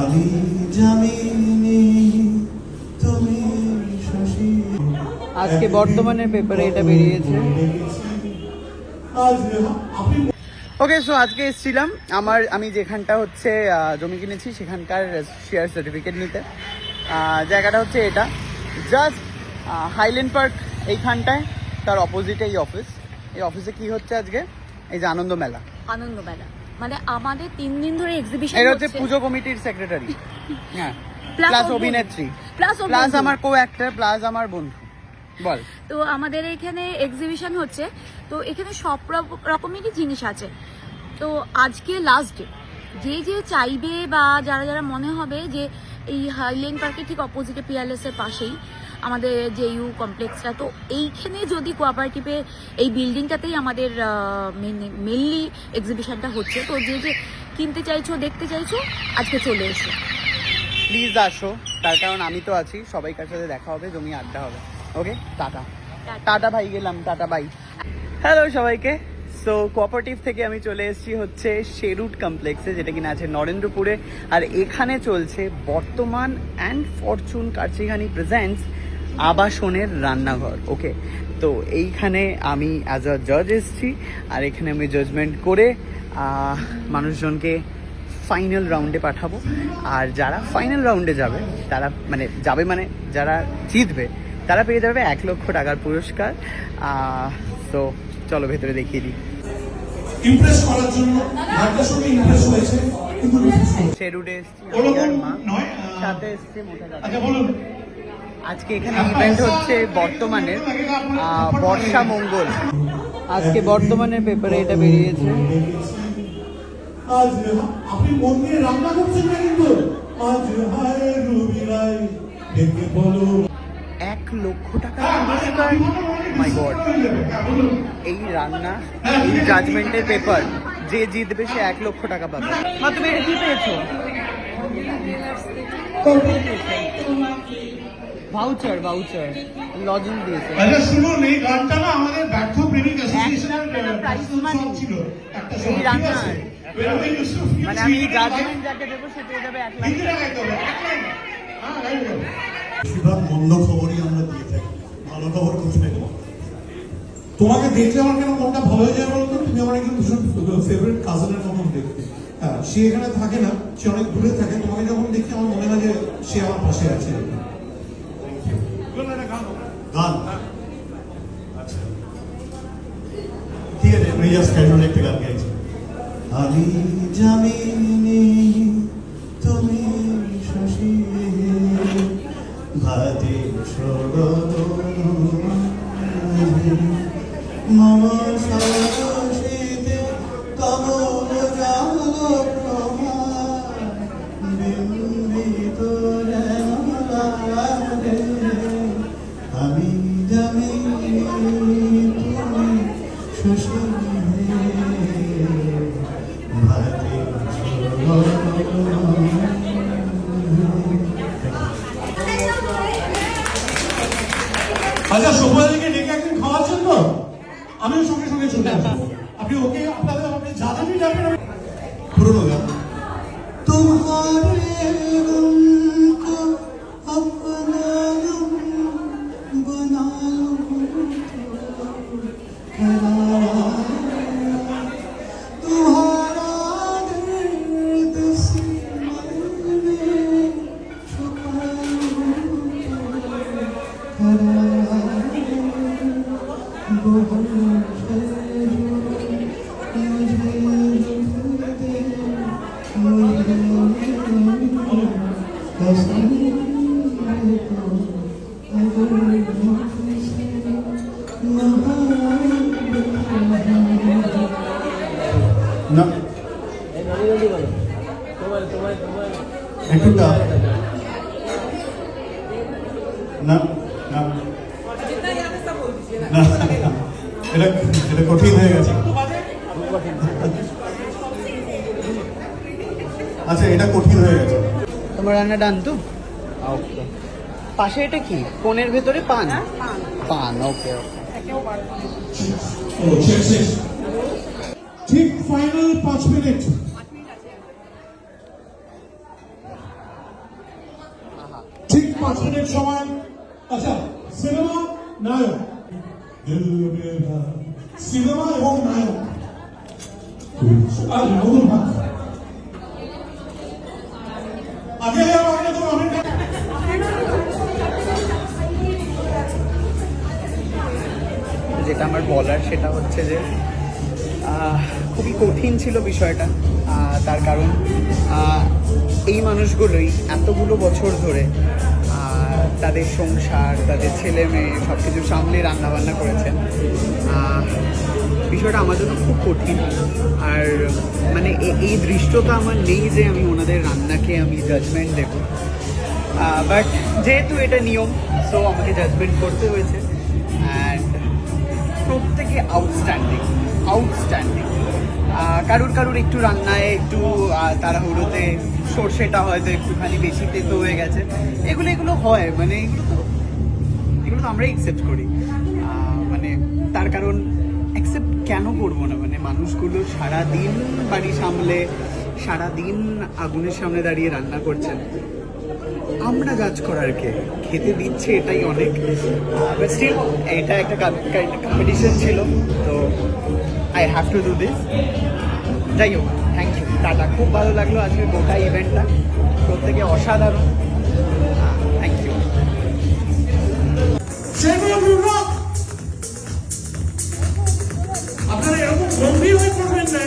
আমি জামিনী তুমি শশী। আজকে বর্তমানের পেপারে এটা বেরিয়েছে। ওকে সো আজকে এসেছিলাম। আমার আমি যেখানটা হচ্ছে জমি কিনেছি সেখানকার শেয়ার সার্টিফিকেট নিতে। জায়গাটা হচ্ছে এটা। জাস্ট হাইল্যান্ড পার্ক এইখানটায় তার অপোজিটে এই অফিস এই অফিসে কি হচ্ছে আজকে? এই যে আনন্দ মেলা। আনন্দ মেলা। মানে আমাদের তিন দিন ধরে এক্সিবিশন এটা হচ্ছে পুজো কমিটির সেক্রেটারি হ্যাঁ প্লাস অভিনেত্রী। প্লাস প্লাস আমার কো অ্যাক্টর প্লাস আমার বন্ধু। বল। তো আমাদের এখানে এক্সিবিশন হচ্ছে। তো এখানে সব রকমেরই জিনিস আছে। তো আজকে লাস্ট ডে যে যে চাইবে বা যারা যারা মনে হবে যে এই হাইল্যান্ড পার্কের ঠিক অপোজিটে পিয়ারলেস এর পাশেই আমাদের যে ইউ কমপ্লেক্সটা। তো এইখানে যদি কোঅপারেটিভে এই বিল্ডিংটাতেই আমাদের মেনলি এক্সিবিশনটা হচ্ছে তো যে যে কিনতে চাইছো দেখতে চাইছো আজকে চলে এসো। প্লিজ আসো তার কারণ আমি তো আছি সবাইকার সাথে দেখা হবে জমি আড্ডা হবে। ওকে টাটা টাটা ভাই গেলাম টাটা বাই হ্যালো সবাইকে। সো কোঅপারেটিভ থেকে আমি চলে এসেছি হচ্ছে শেরুট কমপ্লেক্সে যেটা কিনা আছে নরেন্দ্রপুরে। আর এখানে চলছে বর্তমান অ্যান্ড ফরচুন কার্চিঘানি প্রেজেন্টস আবাসনের রান্নাঘর ওকে তো এইখানে আমি অ্যাজ আ জজ এসেছি আর এখানে আমি জাজমেন্ট করে মানুষজনকে ফাইনাল রাউন্ডে পাঠাবো। আর যারা ফাইনাল রাউন্ডে যাবে তারা মানে যাবে মানে যারা জিতবে তারা পেয়ে যাবে এক লক্ষ টাকার পুরস্কার। তো চলো ভেতরে দেখিয়ে দিই। ইমপ্রেস করার জন্য ঘরটার সঙ্গে ইমপ্রেস হয়েছে। কিন্তু refuse এসছি সাথে এসছে মোটা আচ্ছা বলুন। আজকে এখানে ইভেন্ট হচ্ছে বর্তমানের বর্ষা মঙ্গল। আজকে বর্তমানের পেপারে এটা বেরিয়েছে। আজ আপনি রান্না করছেন না কিন্তু? আজ হায় রুবি রায় বলো। এক লক্ষ পুরস্কার? মাই গড এই রান্না এই জাজমেন্টের পেপার যে জিতবে সে এক লক্ষ টাকা পাবে। মা তুমি এটা কি পেয়েছ? ভাউচার ভাউচার লজিং দিয়েছে। আচ্ছা শুনুন এই গানটা না আমাদের ব্যর্থ প্রেমিক অ্যাসোসিয়েশনের। ছিল। একটা মানে আমি জাজমেন্ট যাকে দেবো যাবে এক লাখ। হ্যাঁ, লাগাই তো হবে। বেশিরভাগ মন্দ খবরই আমরা দিয়ে থাকি। ভালো খবর কোথায় তোমাকে দেখলে আমার কেন মনটা ভালো হয়ে যায় বলতো? তুমি আমার একজন ভীষণ ফেভারিট কাজিনের মতন দেখতে। হ্যাঁ সে এখানে থাকে না সে অনেক দূরে থাকে। তোমাকে যখন দেখি আমার মনে হয় যে সে আমার পাশে আছে আর কি। গান আচ্ছা জাস্ট ক্যাজুয়াল একটা গান গাইছে আমি জামিনী তুমি শশী ভাতে মম ابھی ہو کے زیادہ نہیں تمہارے غم کو اپنا غم بنا تمہارا درد না না। এটা এটা কঠিন হয়ে গেছে। আচ্ছা এটা কঠিন হয়ে গেছে। তোমার রান্না ডান তো? ওকে। পাশে এটা কি? কোণের ভেতরে পান? পান। ওকে ঠিক ফাইনাল পাঁচ মিনিট। ঠিক পাঁচ মিনিট সময়। আচ্ছা সিনেমা নায়ক। সিনেমা এবং নায়ক। আর, নতুন আগে যেটা আমার বলার সেটা হচ্ছে যে খুবই কঠিন ছিল বিষয়টা। তার কারণ এই মানুষগুলোই এতগুলো বছর ধরে তাদের সংসার, তাদের ছেলে মেয়ে সব কিছু সামলে রান্নাবান্না করেছেন। বিষয়টা আমার জন্য খুব কঠিন। আর মানে এই দৃষ্টতা আমার নেই যে আমি ওনাদের রান্নাকে আমি জাজমেন্ট দেবো। বাট যেহেতু এটা নিয়ম সো আমাকে জাজমেন্ট করতে হয়েছে। অ্যান্ড প্রত্যেকে আউটস্ট্যান্ডিং আউটস্ট্যান্ডিং কারুর কারুর একটু রান্নায়, একটু তাড়াহুড়োতে সর্ষেটা হয়তো একটুখানি বেশি তেতো হয়ে গেছে। এগুলো এগুলো হয় মানে এগুলো তো আমরাই অ্যাকসেপ্ট করি। মানে তার কারণ অ্যাকসেপ্ট কেন করব না? মানে মানুষগুলো সারা দিন বাড়ি সামলে সারা দিন আগুনের সামনে দাঁড়িয়ে রান্না করছেন। আমরা জাজ করার কে? খেতে দিচ্ছে এটাই অনেক। স্টিল এটা একটা কম্পিটিশন ছিল, তো I have to do this যাই হোক থ্যাংক ইউ টাটা খুব ভালো লাগল আজকে গোটা ইভেন্টটা প্রত্যেকে অসাধারণ। থ্যাংক ইউ আপনারা এরকম গম্ভীর হয়ে পড়বেন না